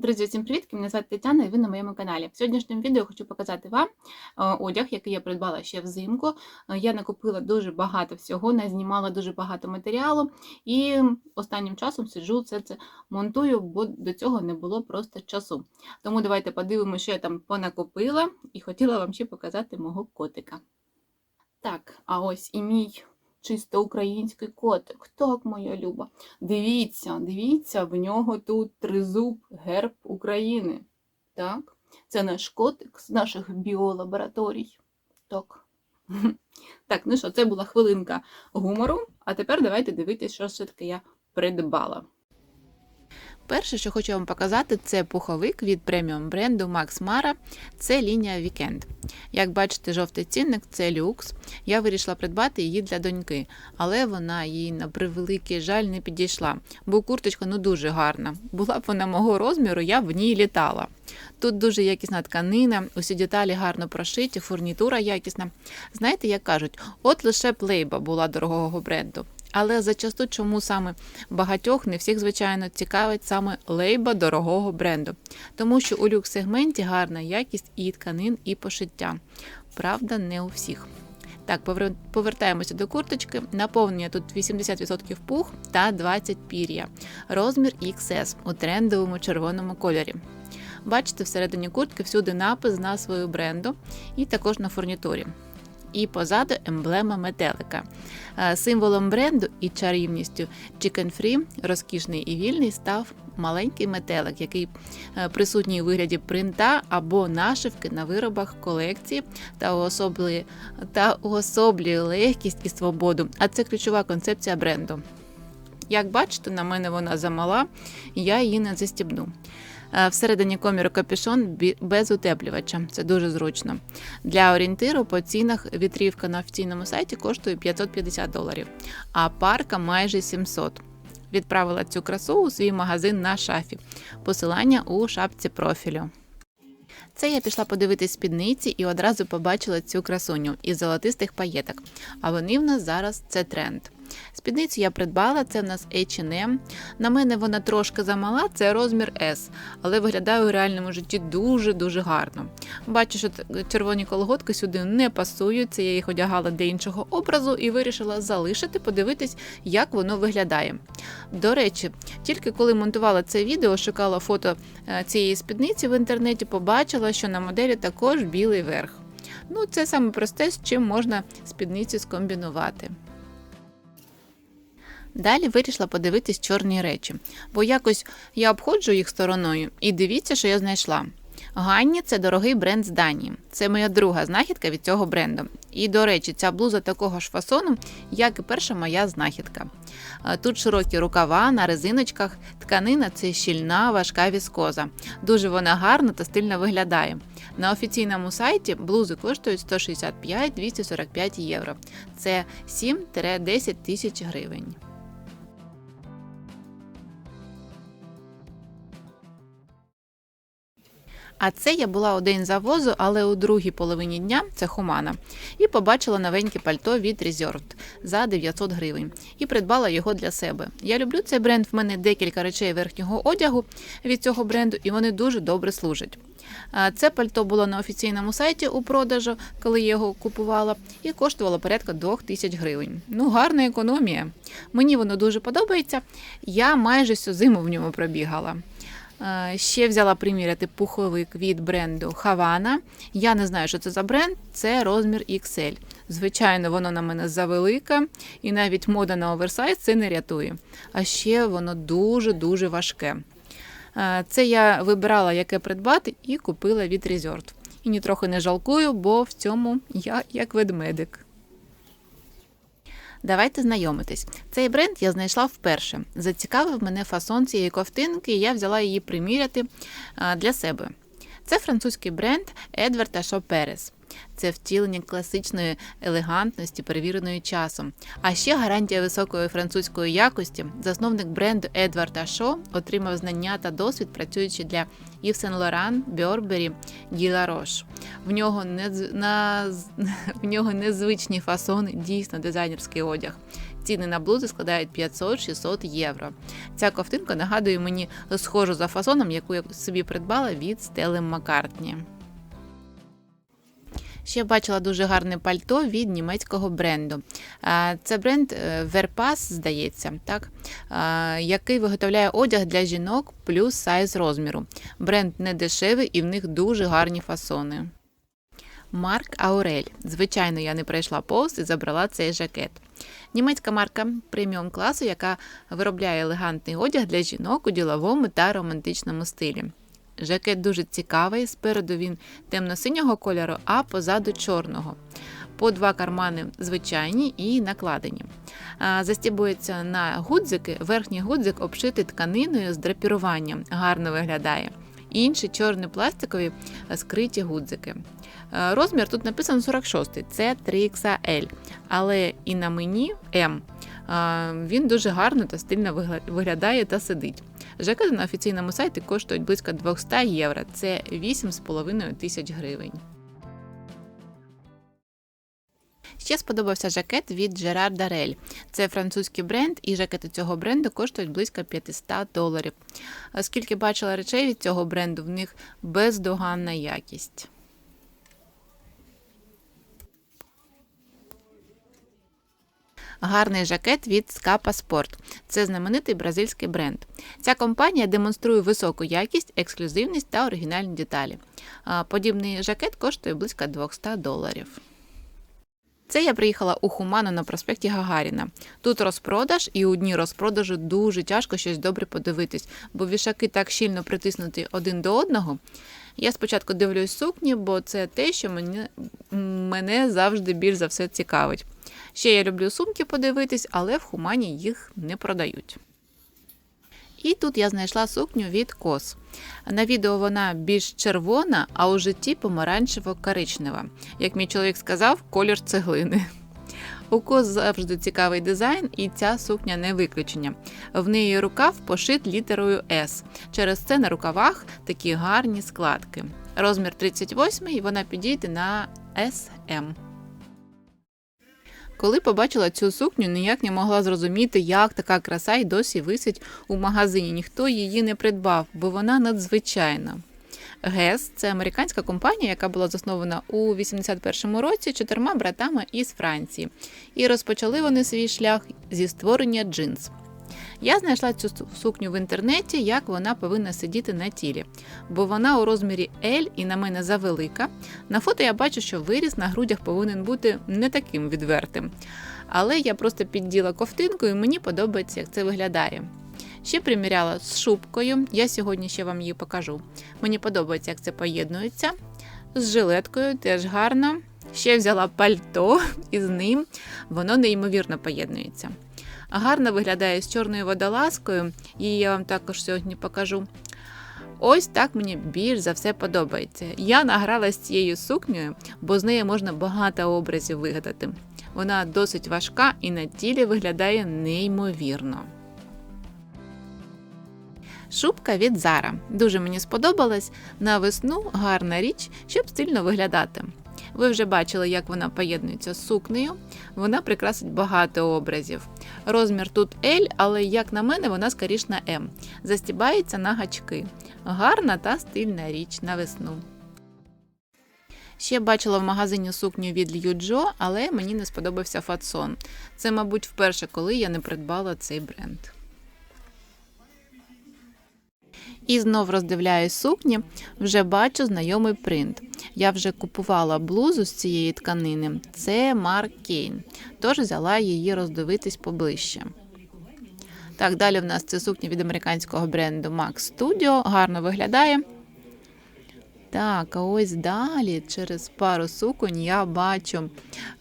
Друзі, всім привіт! Мене звати Тетяна і ви на моєму каналі. В сьогоднішньому відео хочу показати вам е, одяг, який я придбала ще взимку. Е, Я накупила дуже багато всього, назнімала дуже багато матеріалу і останнім часом сиджу все це монтую, бо до цього не було просто часу. Тому давайте подивимося, що я там понакупила, і хотіла вам ще показати мого котика. Так, а ось і мій чисто український котик. Так, моя люба. Дивіться, дивіться, в нього тут тризуб герб України. Так, це наш котик з наших біолабораторій. Так. Так, ну що, це була хвилинка гумору. А тепер давайте дивитися, що все-таки я придбала. Перше, що хочу вам показати, це пуховик від преміум бренду Max Mara. Це лінія Weekend. Як бачите, жовтий цінник це люкс. Я вирішила придбати її для доньки, але вона їй на превеликий жаль не підійшла, бо курточка ну дуже гарна. Була б вона мого розміру, я в ній літала. Тут дуже якісна тканина, усі деталі гарно прошиті, фурнітура якісна. Знаєте, як кажуть, от лише плейба була дорогого бренду. Але зачасту чому саме багатьох, не всіх, звичайно, цікавить саме лейба дорогого бренду, тому що у люкс-сегменті гарна якість і тканин, і пошиття. Правда, не у всіх. Так, повертаємося до курточки. Наповнення тут 80% пух та 20 пір'я. Розмір XS у трендовому червоному кольорі. Бачите, всередині куртки всюди напис з назвою бренду і також на фурнітурі. І позаду емблема метелика. Е, Символом бренду і чарівністю Chicken Free, розкішний і вільний, став маленький метелик, який е, присутній у вигляді принта або нашивки на виробах колекції та уособлює, та уособлює легкість і свободу. А це ключова концепція бренду. Як бачите, на мене вона замала, я її не застібну. Е, Всередині коміру капюшон без утеплювача. Це дуже зручно. Для орієнтиру по цінах вітрівка на офіційному сайті коштує 550 доларів, а парка майже 700. Відправила цю красу у свій магазин на шафі. Посилання у шапці профілю. Це я пішла подивитись спідниці і одразу побачила цю красуню із золотистих паєток. А вони в нас зараз це тренд. Спідницю я придбала, це в нас H&M. На мене вона трошки замала, це розмір S, але виглядає у реальному житті дуже-дуже гарно. Бачу, що червоні колготки сюди не пасують, це я їх одягала для іншого образу і вирішила залишити, подивитись, як воно виглядає. До речі, тільки коли монтувала це відео, шукала фото е, цієї спідниці в інтернеті, побачила, що на моделі також білий верх. Ну, це саме просте, з чим можна спідниці скомбінувати. Далі вирішила подивитись чорні речі, бо якось я обходжу їх стороною і дивіться, що я знайшла. Ганні це дорогий бренд з Данії. Це моя друга знахідка від цього бренду. І, до речі, ця блуза такого ж фасону, як і перша моя знахідка. Е, Тут широкі рукава на резиночках, тканина це щільна, важка віскоза. Дуже вона гарно та стильно виглядає. На офіційному сайті блузи коштують 165-245 євро. Це 7-10 тисяч гривень. А це я була день завозу, але у другій половині дня це Хумана, і побачила новеньке пальто від Reserved за 900 гривень і придбала його для себе. Я люблю цей бренд. В мене декілька речей верхнього одягу від цього бренду, і вони дуже добре служать. Це пальто було на офіційному сайті у продажу, коли я його купувала, і коштувало порядка 2000 гривень. Ну, гарна економія. Мені воно дуже подобається. Я майже всю зиму в ньому пробігала. Е, Ще взяла приміряти пуховик від бренду Havana. Я не знаю, що це за бренд, це розмір XL. Звичайно, воно на мене завелике, і навіть мода на оверсайз це не рятує. А ще воно дуже-дуже важке. Е, Це я вибирала, яке придбати, і купила від Resort. І нітрохи не жалкую, бо в цьому я як ведмедик. Давайте знайомитись. Цей бренд я знайшла вперше. Зацікавив мене фасон цієї ковтинки, і я взяла її приміряти для себе. Це французький бренд Едварда Шоперес. Перес. Це втілення класичної елегантності, перевіреної часом. А ще гарантія високої французької якості. Засновник бренду Едвард та Шо отримав знання та досвід, працюючи для Yves Saint Laurent, Burberry, Laroche. В нього не на в нього незвичні фасони, дійсно дизайнерський одяг. Ціни на блузи складають 500-600 євро. Ця ковтинка нагадує мені схожу за фасоном, яку я собі придбала від Стели Маккартні. Ще бачила дуже гарне пальто від німецького бренду. Це бренд е, Verpass, здається, так? Який виготовляє одяг для жінок плюс сайз розміру. Бренд не дешевий і в них дуже гарні фасони. Марк Аурель. Звичайно, я не пройшла повз і забрала цей жакет. Німецька марка преміум класу, яка виробляє елегантний одяг для жінок у діловому та романтичному стилі. Жакет дуже цікавий, спереду він темно-синього кольору, а позаду чорного. По два кармани звичайні і накладені. Застібується на гудзики, верхній гудзик обшитий тканиною з драпіруванням, гарно виглядає. Інші чорні пластикові скриті гудзики. Розмір тут написано 46, це 3XL, але і на мені М. Він дуже гарно та стильно виглядає та сидить. Жакети на офіційному сайті коштують близько 200 євро, це 8,5 тисяч гривень. Ще сподобався жакет від Gerard Darel. Це французький бренд, і жакети цього бренду коштують близько 500 доларів. Оскільки бачила речей від цього бренду, в них бездоганна якість. Гарний жакет від Scapa Sport. Це знаменитий бразильський бренд. Ця компанія демонструє високу якість, ексклюзивність та оригінальні деталі. Подібний жакет коштує близько 200 доларів. Це я приїхала у Хуману на проспекті Гагаріна. Тут розпродаж, і у дні розпродажу дуже тяжко щось добре подивитись, бо вішаки так щільно притиснуті один до одного. Я спочатку дивлюсь сукні, бо це те, що мене, мене завжди більш за все цікавить. Ще я люблю сумки подивитись, але в Хумані їх не продають. І тут я знайшла сукню від кос. На відео вона більш червона, а у житті помаранчево-коричнева. Як мій чоловік сказав, колір цеглини. У кос завжди цікавий дизайн, і ця сукня не виключення. В неї рукав пошит літерою S. Через це на рукавах такі гарні складки. Розмір 38 і вона підійде на SM. Коли побачила цю сукню, ніяк не могла зрозуміти, як така краса й досі висить у магазині. Ніхто її не придбав, бо вона надзвичайна. ГЕС це американська компанія, яка була заснована у 81-му році чотирма братами із Франції. І розпочали вони свій шлях зі створення джинс. Я знайшла цю сукню в інтернеті, як вона повинна сидіти на тілі, бо вона у розмірі L і на мене завелика. На фото я бачу, що виріс на грудях повинен бути не таким відвертим. Але я просто підділа ковтинку і мені подобається, як це виглядає. Ще приміряла з шубкою, я сьогодні ще вам її покажу. Мені подобається, як це поєднується. З жилеткою теж гарно. Ще взяла пальто, і з ним воно неймовірно поєднується. Гарно виглядає з чорною водолазкою, її я вам також сьогодні покажу. Ось так мені більш за все подобається. Я награлась цією сукнею, бо з нею можна багато образів вигадати. Вона досить важка і на тілі виглядає неймовірно. Шубка від Zara. Дуже мені сподобалась. На весну гарна річ, щоб стильно виглядати. Ви вже бачили, як вона поєднується з сукнею. Вона прикрасить багато образів. Розмір тут L, але, як на мене, вона скоріш на M. Застібається на гачки. Гарна та стильна річ на весну. Ще бачила в магазині сукню від Льюджо, але мені не сподобався фасон. Це, мабуть, вперше, коли я не придбала цей бренд. І знов роздивляюсь сукні, вже бачу знайомий принт. Я вже купувала блузу з цієї тканини. Це Марк Кейн. Тож взяла її роздивитись поближче. Так, далі в нас це сукня від американського бренду Max Studio. Гарно виглядає. Так, а ось далі, через пару суконь, я бачу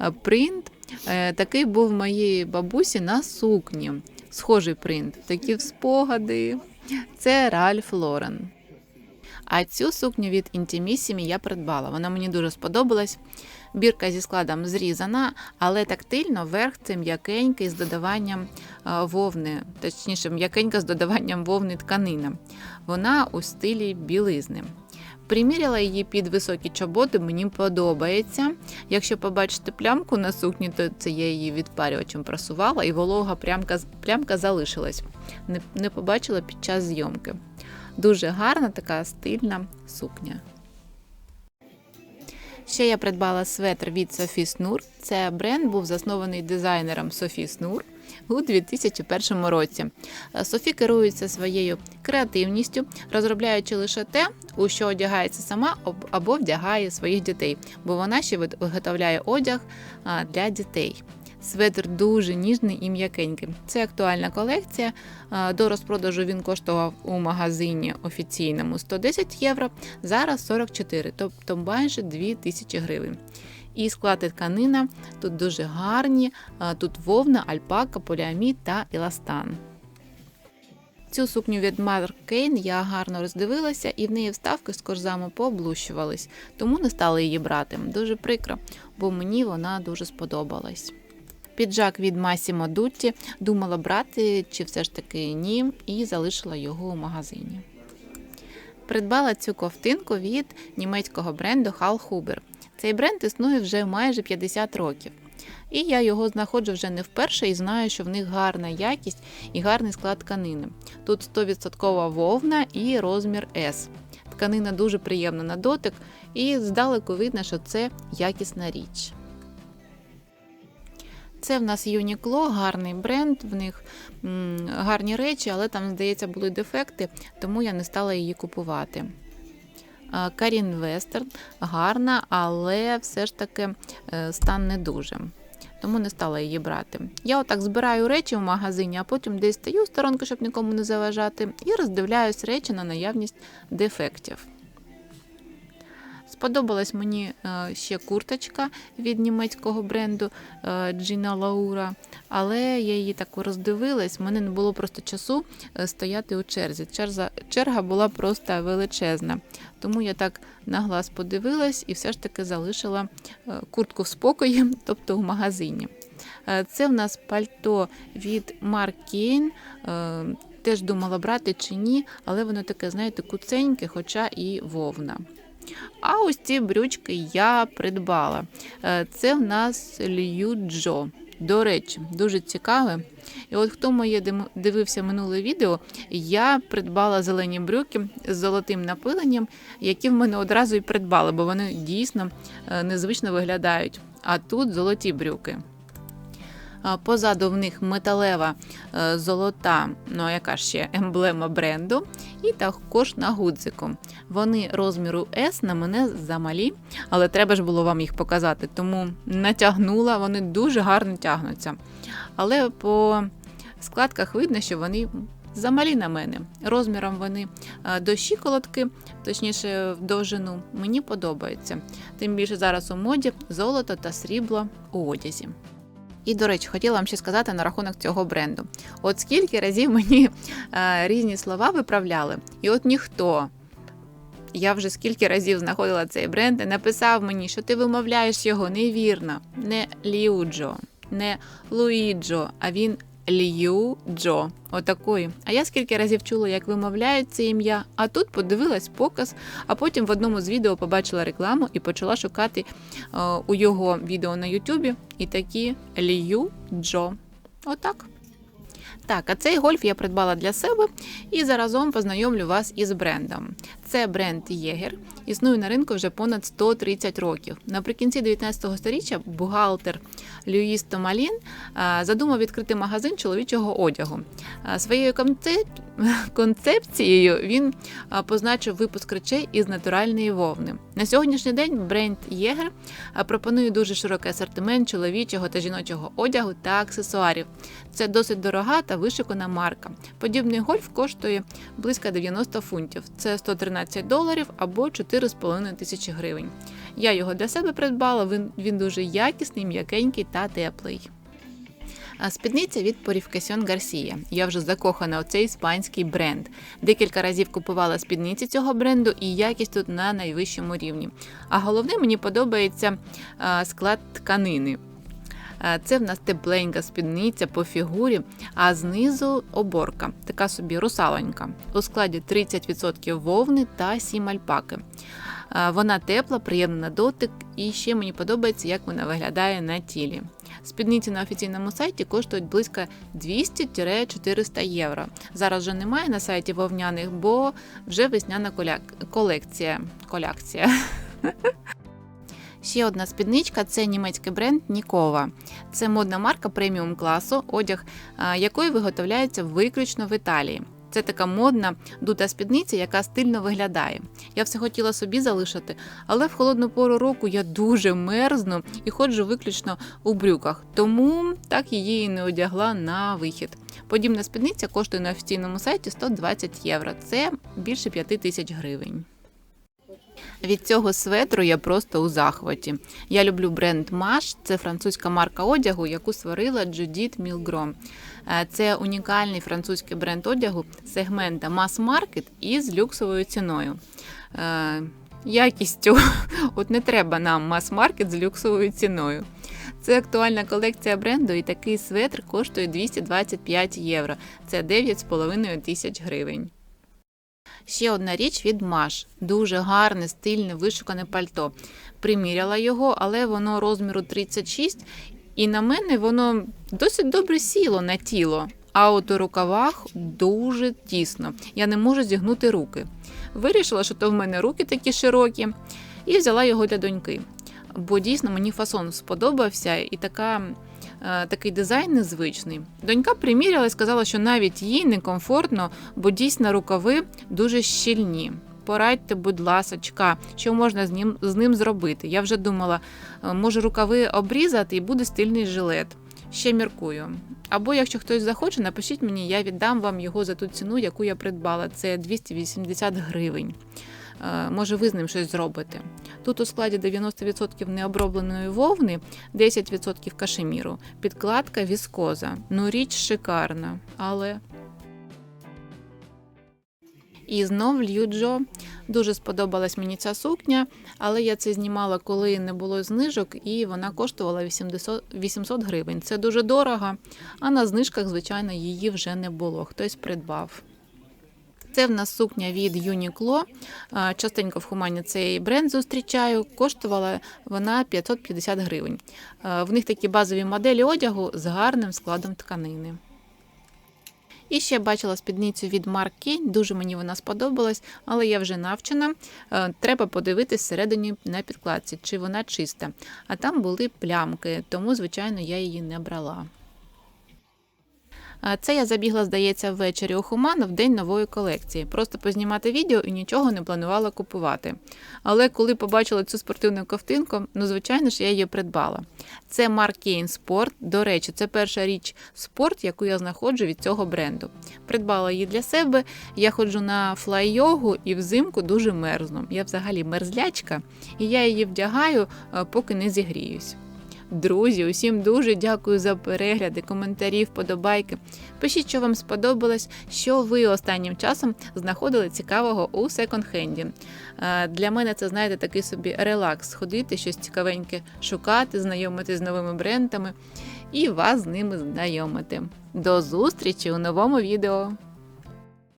е, принт. Е, Такий був моїй бабусі на сукні. Схожий принт. Такі спогади. Це Ральф Лорен. А цю сукню від Intimissimi я придбала. Вона мені дуже сподобалась. Бірка зі складом зрізана, але тактильно верх це м'якенький з додаванням е, вовни, точніше, м'якенька з додаванням вовни тканини. Вона у стилі білизни. Приміряла її під високі чоботи, мені подобається. Якщо побачите плямку на сукні, то це я її відпарювачем просувала, і волога плямка, плямка залишилась. Не, не побачила під час зйомки. Дуже гарна така стильна сукня. Ще я придбала светр від Софі Снур. Це бренд був заснований дизайнером Софі Снур у 2001 році. Е, Софі керується своєю креативністю, розробляючи лише те, у що одягається сама або вдягає своїх дітей, бо вона ще виготовляє одяг для дітей. Светр дуже ніжний і м'якенький. Це актуальна колекція. До розпродажу він коштував у магазині офіційному 110 євро, зараз 44, тобто майже 2000 гривень. І склад і тканина тут дуже гарні. Тут вовна, альпака, поліамід та еластан. Цю сукню від Mother Kane я гарно роздивилася, і в неї вставки з корзами пооблущувались, тому не стала її брати. Дуже прикро, бо мені вона дуже сподобалась. Піджак від Massimo Dutti думала брати, чи все ж таки ні, і залишила його у магазині. Придбала цю ковтинку від німецького бренду Hal Huber. Цей бренд існує вже майже 50 років. І я його знаходжу вже не вперше і знаю, що в них гарна якість і гарний склад тканини. Тут 100% вовна і розмір S. Тканина дуже приємна на дотик, і здалеку видно, що це якісна річ. Це в нас Uniqlo, гарний бренд, в них гарні речі, але там, здається, були дефекти, тому я не стала її купувати. Карін Вестерн гарна, але все ж таки е, стан не дуже. Тому не стала її брати. Я отак збираю речі в магазині, а потім десь стаю в сторонку, щоб нікому не заважати, і роздивляюсь речі на наявність дефектів. Сподобалась мені е, ще курточка від німецького бренду е, Джіна Лаура, але я її так роздивилась, в мене не було просто часу е, стояти у черзі. Черга була просто величезна. Тому я так на глаз подивилась і все ж таки залишила е, куртку в спокої, тобто в магазині. Е, Це в нас пальто від. Е, Теж думала брати чи ні, але воно таке, знаєте, куценьке, хоча і вовна. А ось ці брючки я придбала. Е, Це в нас Лью Джо. До речі, дуже цікаве. І от хто моє дивився минуле відео, я придбала зелені брюки з золотим напиленням, які в мене одразу і придбали, бо вони дійсно е, незвично виглядають. А тут золоті брюки. Позаду в них металева е, золота, ну яка ще емблема бренду, і також на гудзику. Вони розміру S на мене замалі, але треба ж було вам їх показати, тому натягнула, вони дуже гарно тягнуться. Але по складках видно, що вони замалі на мене. Розміром вони е, до щиколотки, точніше в довжину, мені подобається. Тим більше зараз у моді золото та срібло у одязі. І, до речі, хотіла вам ще сказати на рахунок цього бренду. От скільки разів мені е, різні слова виправляли, і от ніхто. Я вже скільки разів знаходила цей бренд і написав мені, що ти вимовляєш його невірно. Не Ліуджо, не Луїджо, а він Лью-Джо. Отакої. А я скільки разів чула, як вимовляють це ім'я, а тут подивилась показ, а потім в одному з відео побачила рекламу і почала шукати е, у його відео на Ютубі і такі Лью-Джо. Отак. Так, а цей гольф я придбала для себе і заразом познайомлю вас із брендом. Це бренд Єгер, існує на ринку вже понад 130 років. Наприкінці 19 століття бухгалтер Люїс Томалін задумав відкрити магазин чоловічого одягу. Своєю концеп... концепцією він позначив випуск речей із натуральної вовни. На сьогоднішній день бренд Єгер пропонує дуже широкий асортимент чоловічого та жіночого одягу та аксесуарів. Це досить дорога та вишикана марка. Подібний гольф коштує близько 90 фунтів. Це 113 доларів або 4,5 тисячі гривень. Я його для себе придбала. Він, він дуже якісний, м'якенький та теплий. А Спідниця від Purificación Garcia. Я вже закохана у цей іспанський бренд. Декілька разів купувала спідниці цього бренду, і якість тут на найвищому рівні. А головне, мені подобається склад тканини. Це в нас тепленька спідниця по фігурі, а знизу оборка, така собі русалонька. У складі 30% вовни та 7 альпаки. Вона тепла, приємна на дотик, і ще мені подобається, як вона виглядає на тілі. Спідниці на офіційному сайті коштують близько 200-400 євро. Зараз вже немає на сайті вовняних, бо вже весняна коля... колекція. колекція. Ще одна спідничка це німецький бренд Нікова. Це модна марка преміум класу, одяг якої виготовляється виключно в Італії. Це така модна дута спідниця, яка стильно виглядає. Я все хотіла собі залишити, але в холодну пору року я дуже мерзну і ходжу виключно у брюках, тому так її і не одягла на вихід. Подібна спідниця коштує на офіційному сайті 120 євро. Це більше 5 тисяч гривень. Від цього светру я просто у захваті. Я люблю бренд Маш, це французька марка одягу, яку створила Джудіт Мілгром. Е, Це унікальний французький бренд одягу сегмента мас-маркет із люксовою ціною. Е, Якістю, от не треба нам мас-маркет з люксовою ціною. Це актуальна колекція бренду, і такий светр коштує 225 євро. Це 9,5 тисяч гривень. Ще одна річ від Маш. Дуже гарне, стильне, вишукане пальто. Приміряла його, але воно розміру 36, і на мене воно досить добре сіло на тіло. А от у рукавах дуже тісно. Я не можу зігнути руки. Вирішила, що то в мене руки такі широкі, і взяла його для доньки. Бо дійсно мені фасон сподобався і така такий дизайн незвичний. Донька приміряла і сказала, що навіть їй некомфортно, бо дійсно рукави дуже щільні. Порадьте, будь ласочка, що можна з ним, з ним зробити. Я вже думала, е, може рукави обрізати і буде стильний жилет. Ще міркую. Або якщо хтось захоче, напишіть мені, я віддам вам його за ту ціну, яку я придбала. Це 280 гривень. Е, Може, ви з ним щось зробите. Тут у складі 90% необробленої вовни, 10% кашеміру, підкладка віскоза. Ну, річ шикарна, але. І знов Льюджо. Дуже сподобалась мені ця сукня, але я це знімала, коли не було знижок, і вона коштувала 80 800 гривень. Це дуже дорого, а на знижках, звичайно, її вже не було. Хтось придбав. Це в нас сукня від Uniqlo. Частенько в Хумані цей бренд зустрічаю. Коштувала вона 550 гривень. В них такі базові моделі одягу з гарним складом тканини. І ще бачила спідницю від Kane, дуже мені вона сподобалась, але я вже навчена. Треба подивитись всередині на підкладці, чи вона чиста. А там були плямки, тому, звичайно, я її не брала. Це я забігла, здається, ввечері у Хуману в день нової колекції. Просто познімати відео і нічого не планувала купувати. Але коли побачила цю спортивну ковтинку, ну, звичайно ж, я її придбала. Це Kane Sport. До речі, це перша річ спорт, яку я знаходжу від цього бренду. Придбала її для себе. Я ходжу на флай-йогу і взимку дуже мерзну. Я взагалі мерзлячка, і я її вдягаю, е, поки не зігріюсь. Друзі, усім дуже дякую за перегляди, коментарі, вподобайки. Пишіть, що вам сподобалось, що ви останнім часом знаходили цікавого у секонд-хенді. Е, Для мене це, знаєте, такий собі релакс ходити, щось цікавеньке шукати, знайомитись з новими брендами і вас з ними знайомити. До зустрічі у новому відео!